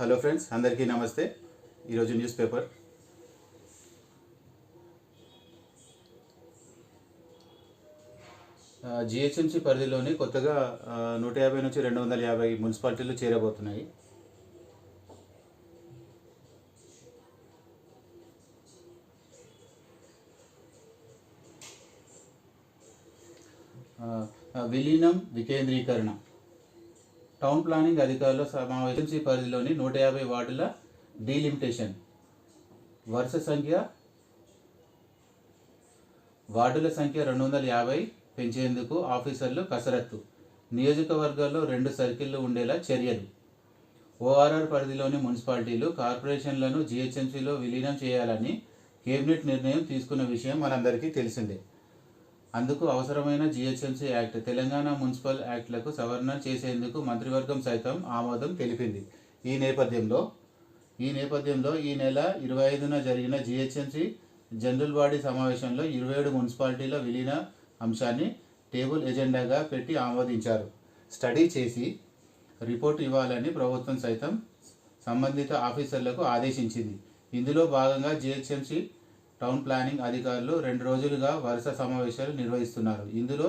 Hello friends అందరికీ నమస్తే. ఈరోజు న్యూస్ పేపర్. జిహెచ్ఎంసీ పరిధిలోని కొత్తగా నూట యాభై నుంచి రెండు వందల యాభై మున్సిపాలిటీలు చేరబోతున్నాయి. విలీనం వికేంద్రీకరణ. టౌన్ ప్లానింగ్ అధికారుల సమావేశం పరిధిలోని నూట యాభై వార్డుల డీలిమిటేషన్. వరుస సంఖ్య వార్డుల సంఖ్య రెండు వందల యాభై పెంచేందుకు ఆఫీసర్లు కసరత్తు. నియోజకవర్గాల్లో రెండు సర్కిళ్ళు ఉండేలా చర్యలు. ఓఆర్ఆర్ పరిధిలోని మున్సిపాలిటీలు కార్పొరేషన్లను జిహెచ్ఎంసీలో విలీనం చేయాలని కేబినెట్ నిర్ణయం తీసుకున్న విషయం మనందరికీ తెలిసిందే. అందుకు అవసరమైన జిహెచ్ఎంసీ యాక్ట్ తెలంగాణ మున్సిపల్ యాక్ట్లకు సవరణ చేసేందుకు మంత్రివర్గం సైతం ఆమోదం తెలిపింది. ఈ నేపథ్యంలో ఈ నేపథ్యంలో ఈ నెల ఇరవై ఐదున జరిగిన జిహెచ్ఎంసీ జనరల్ బాడీ సమావేశంలో ఇరవై ఏడు మున్సిపాలిటీల విలీన అంశాన్ని టేబుల్ ఎజెండాగా పెట్టి ఆమోదించారు. స్టడీ చేసి రిపోర్ట్ ఇవ్వాలని ప్రభుత్వం సైతం సంబంధిత ఆఫీసర్లకు ఆదేశించింది. ఇందులో భాగంగా జిహెచ్ఎంసీ టౌన్ ప్లానింగ్ అధికారులు రెండు రోజులుగా వరుస సమావేశాలు నిర్వహిస్తున్నారు. ఇందులో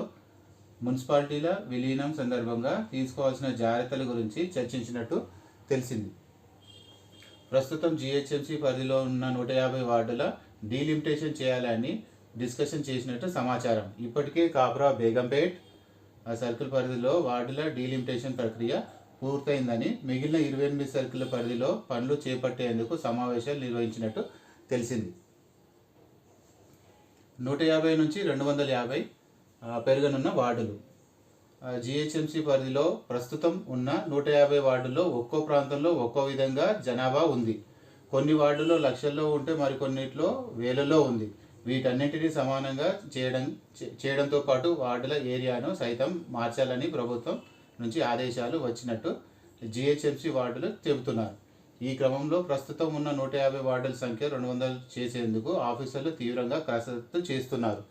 మున్సిపాలిటీల విలీనం సందర్భంగా తీసుకోవాల్సిన జాగ్రత్తల గురించి చర్చించినట్టు తెలిసింది. ప్రస్తుతం జిహెచ్ఎంసీ పరిధిలో ఉన్న నూట యాభై వార్డుల డీలిమిటేషన్ చేయాలని డిస్కషన్ చేసినట్టు సమాచారం. ఇప్పటికే కాబ్రా బేగంపేట్ ఆ సర్కిల్ పరిధిలో వార్డుల డీలిమిటేషన్ ప్రక్రియ పూర్తయిందని మిగిలిన ఇరవై ఎనిమిది సర్కిల్ పరిధిలో పనులు చేపట్టేందుకు సమావేశాలు నిర్వహించినట్టు తెలిసింది. నూట యాభై నుంచి రెండు వందల యాభై పెరగనున్న వార్డులు. జిహెచ్ఎంసీ పరిధిలో ప్రస్తుతం ఉన్న నూట యాభై వార్డుల్లో ఒక్కో ప్రాంతంలో ఒక్కో విధంగా జనాభా ఉంది. కొన్ని వార్డుల్లో లక్షల్లో ఉంటే మరికొన్నిట్లో వేలలో ఉంది. వీటన్నింటినీ సమానంగా చేయడం చేయడంతో పాటు వార్డుల ఏరియాను సైతం మార్చాలని ప్రభుత్వం నుంచి ఆదేశాలు వచ్చినట్టు జిహెచ్ఎంసీ వార్డులు చెబుతున్నారు. ఈ క్రమంలో ప్రస్తుతం ఉన్న నూట యాభై వార్డుల సంఖ్య రెండు వందలు చేసేందుకు ఆఫీసర్లు తీవ్రంగా కసరత్తు చేస్తున్నారు.